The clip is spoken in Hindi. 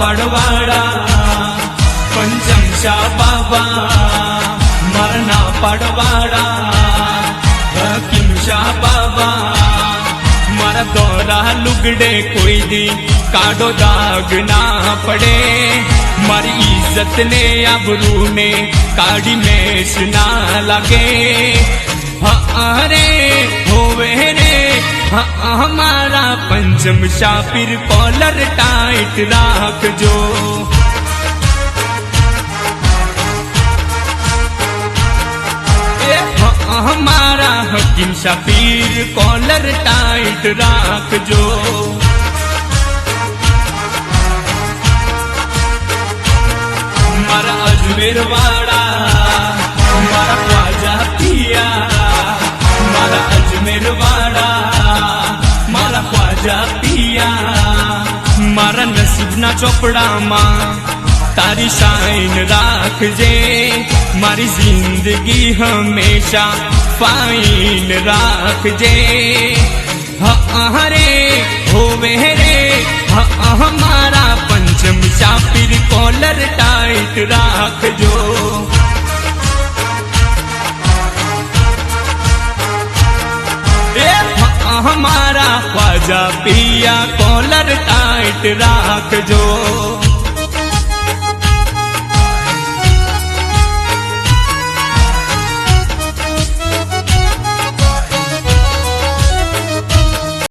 પડવાડા પંચમ શાહ બાબા મારના પડવાડા હકીમ શાહ બાબા મારા દોરા લુગડે કોઈ દી કાડો દાગ ના પડે મારી ઇજ્જત ને આબરૂ ને કાઢી મેસ ના લાગે હા રે जम शापिर कॉलर टाइट राख जो। हाँ, हमारा हकीम शापिर कॉलर टाइट राख जो। हमारा अजमेर वाड़ा, हमारा ख्वाजा पिया, हमारा अजमेर वाड़ा। મારા ખ્વાજા પિયા મારા નસીબના ચોપડામાં તારી શાઈન રાખજે મારી જિંદગી હંમેશા ફાઈન રાખજે હા રે હોવે રે હા મારા પંચમ શાપીર કોલર ટાઈટ રાખજો એ आजा पिया कॉलर टाइट राख जो